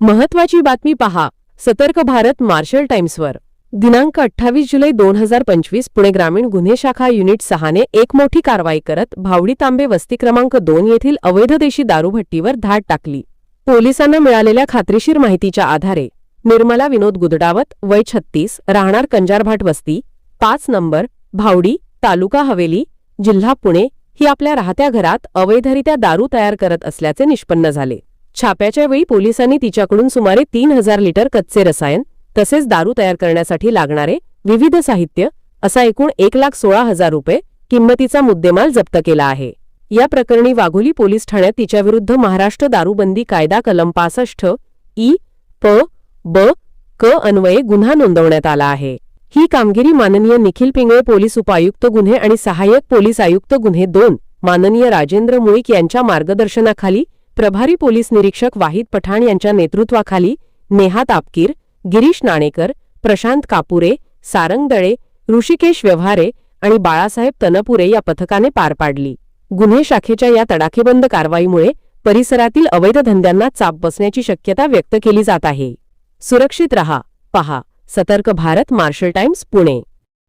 महत्वाची बातमी पहा. सतर्क भारत मार्शल टाइम्सवर. दिनांक अठ्ठावीस जुलै दोन हजार पंचवीस पुणे ग्रामीण गुन्हे शाखा युनिट सहाने एक मोठी कारवाई करत भावडी तांबे वस्ती क्रमांक दोन येथील अवैध देशी दारूभट्टीवर धाड टाकली. पोलिसांना मिळालेल्या खात्रीशीर माहितीच्या आधारे निर्मला विनोद गुदडावत वय छत्तीस राहणार कंजारभाट वस्ती पाच नंबर भावडी तालुका हवेली जिल्हा पुणे ही आपल्या राहत्या घरात अवैधरित्या दारू तयार करत असल्याचे निष्पन्न झाले. छाप्याच्या वेळी पोलिसांनी तिच्याकडून सुमारे तीन हजार लिटर कच्चे रसायन तसेच दारू तयार करण्यासाठी लागणारे विविध साहित्य असा एकूण एक लाख सोळा हजार रुपये किंमतीचा मुद्देमाल जप्त केला आहे. या प्रकरणी वाघोली पोलीस ठाण्यात तिच्याविरुद्ध महाराष्ट्र दारूबंदी कायदा कलम पासष्ट ई प ब क अन्वये गुन्हा नोंदवण्यात आला आहे. ही कामगिरी माननीय निखिल पिंगळे पोलीस उपायुक्त गुन्हे आणि सहाय्यक पोलीस आयुक्त गुन्हे दोन माननीय राजेंद्र मुळीक यांच्या मार्गदर्शनाखाली प्रभारी पोलीस निरीक्षक वाहिद पठाण यांच्या नेतृत्वाखाली नेहा तापकीर गिरीश नाणेकर प्रशांत कापुरे सारंग दळे ऋषिकेश व्यवहारे आणि बाळासाहेब तनपुरे या पथकाने पार पाडली. गुन्हे शाखेच्या या तडाखेबंद कारवाईमुळे परिसरातील अवैध धंद्यांना चाप बसण्याची शक्यता व्यक्त केली जात आहे. सुरक्षित रहा पहा. सतर्क भारत मार्शल टाइम्स पुणे.